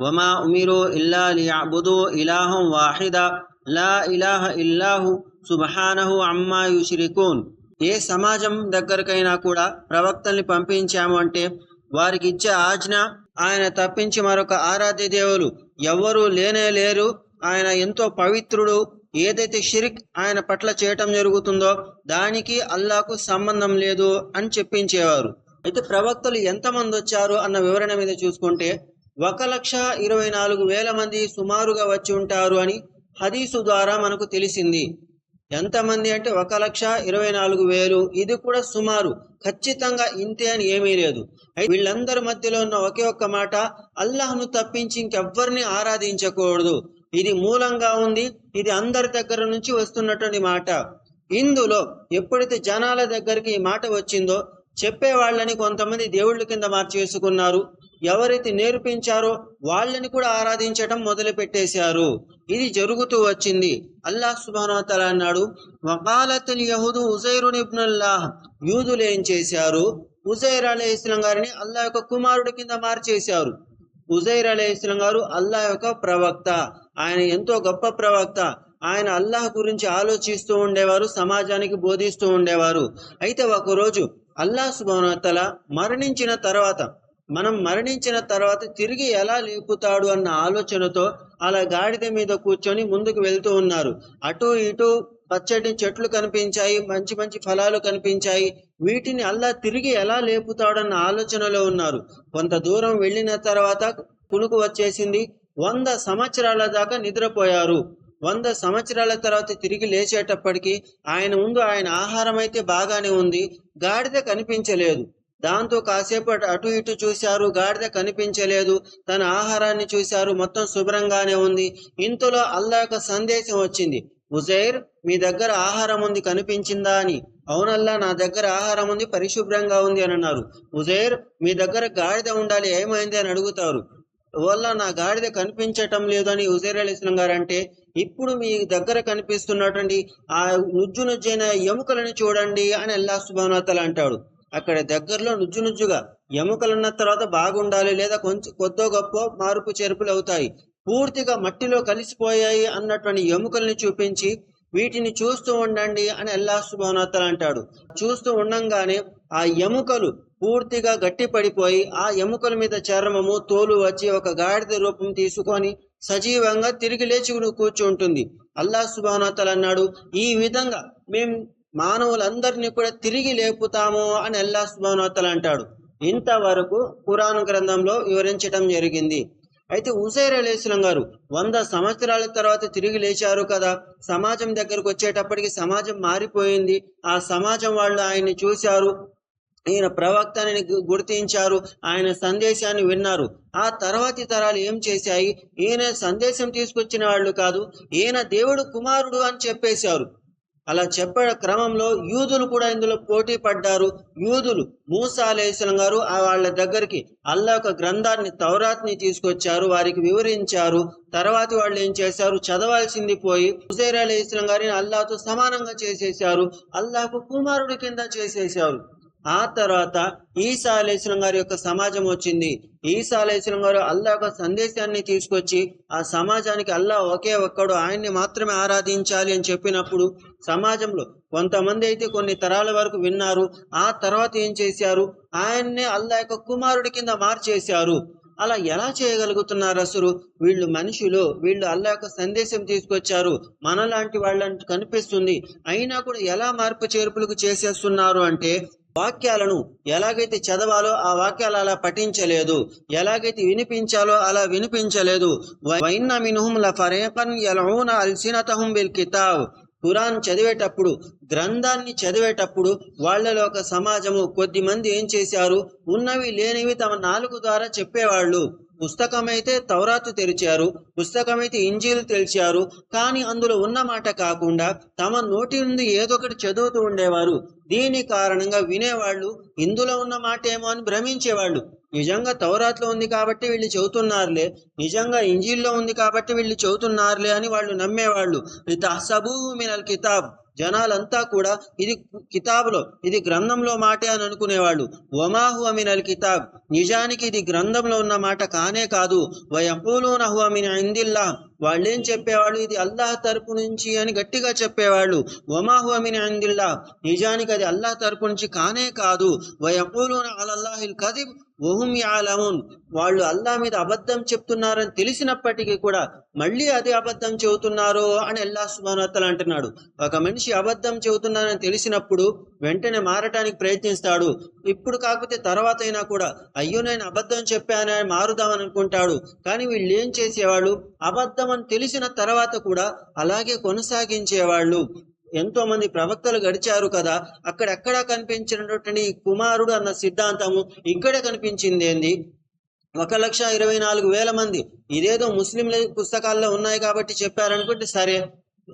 వమా ఉమిరు ఇల్లా లియఅబుదు ఇలాహం వాహిదా లా ఇలాహ ఇల్లాహు سبحانه عما يشركون. ఏ సమాజం దగ్గరకైనా కూడా ప్రవక్తల్ని పంపించాము అంటే వారికి ఇచ్చే ఆజ్ఞ ఆయన తప్పించి మరొక ఆరాధ్య దేవులు ఎవ్వరూ లేనే లేరు. ఆయన ఎంతో పవిత్రుడు. ఏదైతే షిరిక్ ఆయన పట్ల చేయటం జరుగుతుందో దానికి అల్లాకు సంబంధం లేదు అని చెప్పించేవారు. అయితే ప్రవక్తలు ఎంతమంది వచ్చారు అన్న వివరణ మీద చూసుకుంటే ఒక లక్ష ఇరవై నాలుగు వేల మంది సుమారుగా వచ్చి ఉంటారు అని హదీసు ద్వారా మనకు తెలిసింది. ఎంతమంది అంటే ఒక లక్ష ఇరవై నాలుగు వేలు. ఇది కూడా సుమారు. ఖచ్చితంగా ఇంతే అని ఏమీ లేదు. వీళ్ళందరి మధ్యలో ఉన్న ఒకే ఒక్క మాట అల్లాహ్ను తప్పించి ఇంకెవ్వరిని ఆరాధించకూడదు. ఇది మూలంగా ఉంది. ఇది అందరి దగ్గర నుంచి వస్తున్నటువంటి మాట. ఇందులో ఎప్పుడైతే జనాల దగ్గరికి ఈ మాట వచ్చిందో చెప్పే వాళ్ళని కొంతమంది దేవుళ్ళ కింద మార్చేసుకున్నారు. ఎవరైతే నేర్పించారో వాళ్ళని కూడా ఆరాధించటం మొదలు పెట్టేశారు ఇది జరుగుతూ వచ్చింది. అల్లాహ్ సుబానతల అన్నాడు వకాలతుల్ యహుదు ఉజైరున్ ఇబ్నుల్లాహ్. యూదులు ఏం చేశారు? ఉజైర్ అలీ ఇస్లాం గారిని అల్లాహ్ యొక్క కుమారుడి కింద మార్చేశారు. ఉజైర్ అలీ ఇస్లాం గారు అల్లాహ్ యొక్క ప్రవక్త. ఆయన ఎంతో గొప్ప ప్రవక్త. ఆయన అల్లాహ్ గురించి ఆలోచిస్తూ ఉండేవారు సమాజానికి బోధిస్తూ ఉండేవారు. అయితే ఒకరోజు అల్లాహ్ సుబానతల మరణించిన తర్వాత మనం మరణించిన తర్వాత తిరిగి ఎలా లేపుతాడు అన్న ఆలోచనతో అలా గాడిద మీద కూర్చొని ముందుకు వెళ్తూ ఉన్నారు. అటు ఇటు పచ్చటి చెట్లు కనిపించాయి మంచి మంచి ఫలాలు కనిపించాయి. వీటిని అల్లా తిరిగి ఎలా లేపుతాడన్న ఆలోచనలో ఉన్నారు. కొంత దూరం వెళ్ళిన తర్వాత కునుకు వచ్చేసింది. వంద సంవత్సరాల దాకా నిద్రపోయారు. వంద సంవత్సరాల తర్వాత తిరిగి లేచేటప్పటికి ఆయన ముందు ఆయన ఆహారం అయితే బాగానే ఉంది. గాడిద కనిపించలేదు. దాంతో కాసేపు అటు- ఇటు చూశారు. గాడిద కనిపించలేదు. తన ఆహారాన్ని చూశారు. మొత్తం శుభ్రంగానే ఉంది. ఇంతలో అల్లా యొక్క సందేశం వచ్చింది. ఉజైర్ మీ దగ్గర ఆహారం ఉంది కనిపించిందా అని. అవునల్లా నా దగ్గర ఆహారం ఉంది పరిశుభ్రంగా ఉంది అని అన్నారు. ఉజైర్ మీ దగ్గర గాడిద ఉండాలి ఏమైంది అని అడుగుతారు. వల్ల నా గాడిద కనిపించటం లేదని ఉజైర్ అలీ ఇస్లాం గారు అంటే ఇప్పుడు మీ దగ్గర కనిపిస్తున్నటువంటి ఆ నుజ్జు నుజ్జైన ఎముకలను చూడండి అని అల్లా సుభానతలు అంటాడు. అక్కడ దగ్గరలో నుజ్జు నుజ్జుగా ఎముకలున్న తర్వాత బాగుండాలి లేదా కొంచెం కొద్దో గొప్ప మార్పు చేర్పులు అవుతాయి. పూర్తిగా మట్టిలో కలిసిపోయాయి అన్నటువంటి ఎముకల్ని చూపించి వీటిని చూస్తూ ఉండండి అని అల్లా సుబానతల అంటాడు. చూస్తూ ఉండంగానే ఆ ఎముకలు పూర్తిగా గట్టి పడిపోయి ఆ ఎముకల మీద చర్మము తోలు వచ్చి ఒక గాడిద రూపం తీసుకొని సజీవంగా తిరిగి లేచి కూర్చుంటుంది. అల్లా సుబానతల అన్నాడు ఈ విధంగా మేము మానవులందరినీ కూడా తిరిగి లేపుతాము అని అల్లా సుబానతల అంటాడు. ఇంతవరకు పురాణ గ్రంథంలో వివరించడం జరిగింది. అయితే ఉసైర్ అలీస్లం గారు వంద సంవత్సరాల తర్వాత తిరిగి లేచారు కదా సమాజం దగ్గరకు వచ్చేటప్పటికి సమాజం మారిపోయింది. ఆ సమాజం వాళ్ళు ఆయన్ని చూశారు ఈయన ప్రవక్తని గుర్తించారు ఆయన సందేశాన్ని విన్నారు. ఆ తర్వాతి తరాలు ఏం చేశాయి? ఈయన సందేశం తీసుకొచ్చిన వాళ్ళు కాదు ఈయన దేవుడు కుమారుడు అని చెప్పేశారు. అలా చెప్పే క్రమంలో యూదులు కూడా ఇందులో పోటీ పడ్డారు. యూదులు మూసా అలేస్లం గారు ఆ వాళ్ళ దగ్గరికి అల్లా ఒక గ్రంథాన్ని తౌరాత్ని తీసుకొచ్చారు. వారికి వివరించారు. తర్వాత వాళ్ళు ఏం చేశారు? చదవాల్సింది పోయి హుజైర్ అలీ ఇస్లాం గారిని అల్లాతో సమానంగా చేసేశారు. అల్లాకు కుమారుడి కింద చేసేశారు. ఆ తర్వాత ఈసా అలైస్లం గారి యొక్క సమాజం వచ్చింది. ఈసా అలైస్లం గారు అల్లా యొక్క సందేశాన్ని తీసుకొచ్చి ఆ సమాజానికి అల్లా ఒకే ఒక్కడు ఆయన్ని మాత్రమే ఆరాధించాలి అని చెప్పినప్పుడు సమాజంలో కొంతమంది అయితే కొన్ని తరాల వరకు విన్నారు. ఆ తర్వాత ఏం చేశారు? ఆయన్నే అల్లా యొక్క కుమారుడి కింద మార్చేశారు. అలా ఎలా చేయగలుగుతున్నారు అసలు? వీళ్ళు మనుషులు వీళ్ళు అల్లా యొక్క సందేశం తీసుకొచ్చారు. మనలాంటి వాళ్ళని కనిపిస్తుంది. అయినా కూడా ఎలా మార్పు చేర్పులకు చేసేస్తున్నారు అంటే వాక్యాలను ఎలాగైతే చదవాలో ఆ వాక్యాలు అలా పఠించలేదు ఎలాగైతే వినిపించాలో అలా వినిపించలేదు. వైన్న మినుహుం లఫరేకన్ యలూన అల్సినతహుం బిల్ కితాబ్. ఖురాన్ చదివేటప్పుడు గ్రంథాన్ని చదివేటప్పుడు వాళ్ళలో ఒక సమాజము కొద్ది మంది ఏం చేశారు? ఉన్నవి లేనివి తమ నాలుగు ద్వారా చెప్పేవాళ్ళు. పుస్తకమైతే తౌరాతు తెరిచారు పుస్తకమైతే ఇంజీలు తెరిచారు కానీ అందులో ఉన్న మాట కాకుండా తమ నోటి నుండి ఏదో ఒకటి చదువుతూ ఉండేవారు. దీని కారణంగా వినేవాళ్ళు ఇందులో ఉన్న మాట ఏమో అని భ్రమించేవాళ్ళు. నిజంగా తౌరాత్లో ఉంది కాబట్టి వీళ్ళు చదువుతున్నారులే నిజంగా ఇంజీల్లో ఉంది కాబట్టి వీళ్ళు చదువుతున్నారులే అని వాళ్ళు నమ్మేవాళ్ళు. మినల్ కితాబ్. జనాలంతా కూడా ఇది కితాబులో ఇది గ్రంథంలో మాటే అని అనుకునేవాళ్ళు. వమాహు అల్ కితాబ్. నిజానికి ఇది గ్రంథంలో ఉన్న మాట కానే కాదు. వయపూలునహు అమిన్ ఇందిల్లా. వాళ్ళేం చెప్పేవాళ్ళు? ఇది అల్లాహ్ తరపు నుంచి అని గట్టిగా చెప్పేవాళ్ళు. వమాహు అందిల్లా నిజానికి అది అల్లాహ్ తరపు నుంచి కానే కాదు. వయపూలున అలల్లాహిల్ కదిబ్ ఓహుం యాలమున్. వాళ్ళు అల్లా మీద అబద్ధం చెప్తున్నారని తెలిసినప్పటికీ కూడా మళ్ళీ అదే అబద్ధం చెబుతున్నారు అని అల్లా సుమానత్తలు అంటున్నాడు. ఒక మనిషి అబద్ధం చెబుతున్నారని తెలిసినప్పుడు వెంటనే మారటానికి ప్రయత్నిస్తాడు. ఇప్పుడు కాకపోతే తర్వాత అయినా కూడా అయ్యో నేను అబద్ధం చెప్పానని మారుదామని అనుకుంటాడు. కానీ వీళ్ళు ఏం చేసేవాళ్ళు? అబద్ధం అని తెలిసిన తర్వాత కూడా అలాగే కొనసాగించేవాళ్ళు. ఎంతో మంది ప్రవక్తలు గడిచారు కదా అక్కడెక్కడా కనిపించినటువంటి కుమారుడు అన్న సిద్ధాంతము ఇక్కడే కనిపించింది ఏంది? ఒక లక్ష ఇరవై నాలుగు వేల మంది. ఇదేదో ముస్లింల పుస్తకాల్లో ఉన్నాయి కాబట్టి చెప్పారనుకుంటే సరే.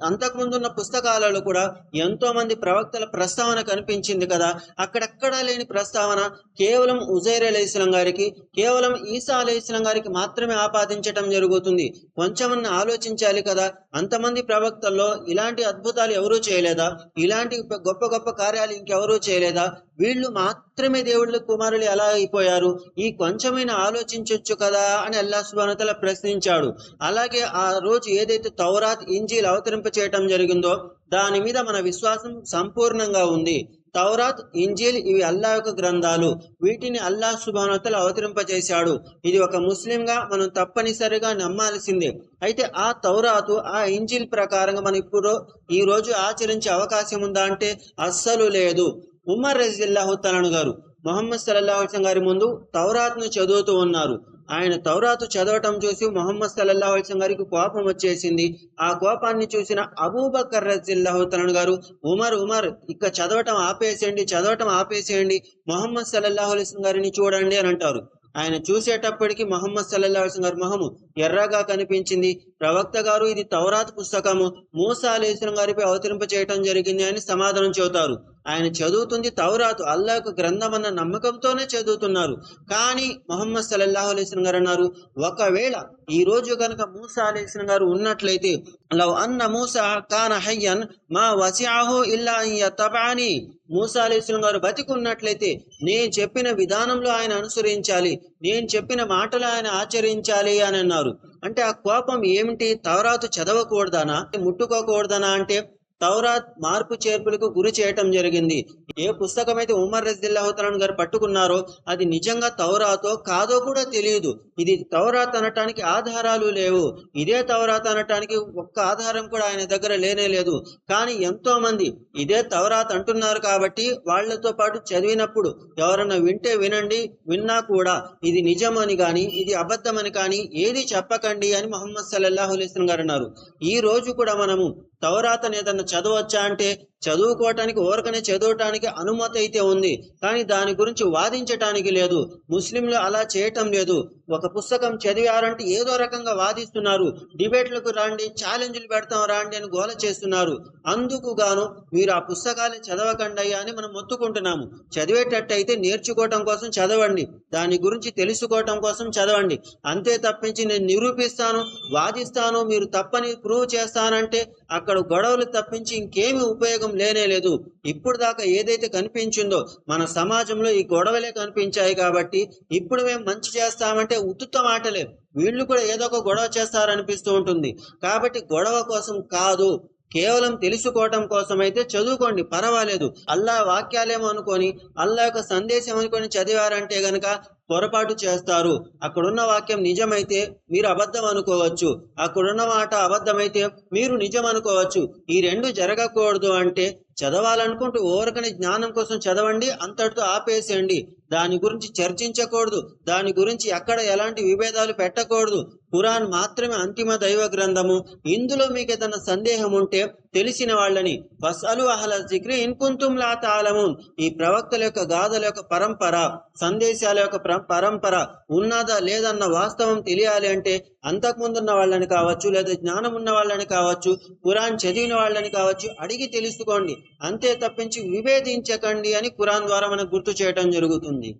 అంతకుముందు ఉన్న పుస్తకాలలో కూడా ఎంతో మంది ప్రవక్తల ప్రస్తావన కనిపించింది కదా. అక్కడెక్కడా లేని ప్రస్తావన కేవలం ఉజైర్ అలైస్లం గారికి కేవలం ఈసా అలైస్లం గారికి మాత్రమే ఆపాదించటం జరుగుతుంది. కొంచెమన్నా ఆలోచించాలి కదా. అంతమంది ప్రవక్తల్లో ఇలాంటి అద్భుతాలు ఎవరూ చేయలేదా? ఇలాంటి గొప్ప గొప్ప కార్యాలు ఇంకెవరూ చేయలేదా? వీళ్ళు మాత్రమే దేవుళ్ళ కుమారులు ఎలా అయిపోయారు? ఈ కొంచెమైనా ఆలోచించవచ్చు కదా? అని అల్లా సుబానతల ప్రశ్నించాడు. అలాగే ఆ రోజు ఏదైతే తౌరాత్ ఇంజీలు అవతరింప చేయటం జరిగిందో దాని మీద మన విశ్వాసం సంపూర్ణంగా ఉంది. తౌరాత్ ఇంజీల్ ఇవి అల్లా యొక్క గ్రంథాలు. వీటిని అల్లా సుబానతలు అవతరింపజేశాడు ఇది ఒక ముస్లింగా మనం తప్పనిసరిగా నమ్మాల్సిందే. అయితే ఆ తౌరాతు ఆ ఇంజిల్ ప్రకారంగా మనం ఇప్పుడు ఈ రోజు ఆచరించే అవకాశం ఉందా అంటే అస్సలు లేదు. ఉమర్ రజిల్లాహు తలను గారు మొహమ్మద్ సల్లల్లాహు గారి ముందు తౌరాత్ను చదువుతూ ఉన్నారు. ఆయన తౌరాతు చదవటం చూసి మొహమ్మద్ సల్లల్లా అలైహి గారికి కోపం వచ్చేసింది. ఆ కోపాన్ని చూసిన అబూబకర్ రజిల్లాహు తలను గారు ఉమర్ ఉమర్ ఇక చదవటం ఆపేసేయండి చదవటం ఆపేసేయండి మొహమ్మద్ సల్లల్లాహు అలైహి గారిని చూడండి అని అంటారు. ఆయన చూసేటప్పటికి మొహమ్మద్ సల్లల్లా అలైహి గారి మొహము ఎర్రగా కనిపించింది. ప్రవక్త గారు ఇది తౌరాత్ పుస్తకము. మూసా అలీస్లం గారిపై అవతరింప చేయటం జరిగింది అని సమాధానం చెబుతారు. ఆయన చదువుతుంది తౌరాతు అల్లా యొక్క గ్రంథం అన్న నమ్మకంతోనే చదువుతున్నారు. కానీ మొహమ్మద్ సల్లాహు అలైస్లం గారు అన్నారు ఒకవేళ ఈ రోజు కనుక మూసా అలీస్లం గారు ఉన్నట్లయితే లవ్ అన్న మూసా కాన హయ్యన్ మా వసిఆహు ఇల్లా తబాని మూసా అలీస్లం గారు బతికున్నట్లయితే నేను చెప్పిన విధానంలో ఆయన అనుసరించాలి నేను చెప్పిన మాటలు ఆయన ఆచరించాలి అని అన్నారు. అంటే ఆ కోపం ఏమిటి? తవరాతు చదవకూడదనా? ముట్టుకోకూడదనా? అంటే తౌరాత్ మార్పు చేర్పులకు గురి చేయటం జరిగింది. ఏ పుస్తకం అయితే ఉమర్ రజిల్లాహుతలాన్ గారు పట్టుకున్నారో అది నిజంగా తౌరాతో కాదో కూడా తెలియదు. ఇది తౌరాత్ అనటానికి ఆధారాలు లేవు. ఇదే తౌరాత్ అనటానికి ఒక్క ఆధారం కూడా ఆయన దగ్గర లేనే లేదు. కానీ ఎంతో మంది ఇదే తౌరాత్ అంటున్నారు కాబట్టి వాళ్ళతో పాటు చదివినప్పుడు ఎవరన్నా వింటే వినండి విన్నా కూడా ఇది నిజమని కానీ ఇది అబద్ధమని కానీ ఏది చెప్పకండి అని మొహమ్మద్ సల్లల్లాహు అలైస్లం గారు అన్నారు. ఈ రోజు కూడా మనము తౌరాతని ఏదన్నా చదవచ్చా అంటే చదువుకోవటానికి ఓరకనే చదవటానికి అనుమతి అయితే ఉంది. కానీ దాని గురించి వాదించటానికి లేదు. ముస్లింలు అలా చేయటం లేదు. ఒక పుస్తకం చదివారంటే ఏదో రకంగా వాదిస్తున్నారు. డిబేట్లకు రాండి ఛాలెంజ్లు పెడతాం రాండి అని గోల చేస్తున్నారు. అందుకు గాను మీరు ఆ పుస్తకాలు చదవకండి అని మనం మొత్తుకుంటున్నాము. చదివేటట్టయితే నేర్చుకోవటం కోసం చదవండి. దాని గురించి తెలుసుకోవటం కోసం చదవండి. అంతే తప్పించి నేను నిరూపిస్తాను వాదిస్తాను మీరు తప్పని ప్రూవ్ చేస్తానంటే అక్కడ గొడవలు తప్పించి ఇంకేమి ఉపయోగం లేనే లేదు. ఇప్పుడు దాకా ఏదైతే కనిపించిందో మన సమాజంలో ఈ గొడవలే కనిపించాయి కాబట్టి ఇప్పుడు మేము మంచి చేస్తామంటే ఉత్తుత మాటలే. వీళ్ళు కూడా ఏదో ఒక గొడవ చేస్తారనిపిస్తూ ఉంటుంది. కాబట్టి గొడవ కోసం కాదు కేవలం తెలుసుకోవటం కోసం అయితే చదువుకోండి పర్వాలేదు. అల్లా వాక్యాలేమో అనుకొని అల్లా యొక్క సందేశం అనుకొని చదివారంటే గనక పొరపాటు చేస్తారు. అక్కడున్న వాక్యం నిజమైతే మీరు అబద్ధం అనుకోవచ్చు. అక్కడున్న మాట అబద్ధమైతే మీరు నిజం అనుకోవచ్చు. ఈ రెండు జరగకూడదు అంటే చదవాలనుకుంటూ ఓరకని జ్ఞానం కోసం చదవండి అంతటితో ఆపేసేయండి. దాని గురించి చర్చించకూడదు. దాని గురించి ఎక్కడ ఎలాంటి విభేదాలు పెట్టకూడదు. ఖురాన్ మాత్రమే అంతిమ దైవ గ్రంథము. ఇందులో మీకు ఏదైనా సందేహం ఉంటే తెలిసిన వాళ్ళని వసలు అహల జిక్రి ఇన్కుంతుం లా తాళమున్ ఈ ప్రవక్తల యొక్క గాథల యొక్క పరంపర సందేశాల యొక్క పరంపర ఉన్నదా లేదన్న వాస్తవం తెలియాలి అంటే అంతకుముందున్న వాళ్ళని కావచ్చు లేదా జ్ఞానం ఉన్న వాళ్ళని కావచ్చు ఖురాన్ చదివిన వాళ్ళని కావచ్చు అడిగి తెలుసుకోండి. అంతే తప్పించి విభేదించకండి అని ఖురాన్ ద్వారా మనకు గుర్తు చేయటం జరుగుతుంది.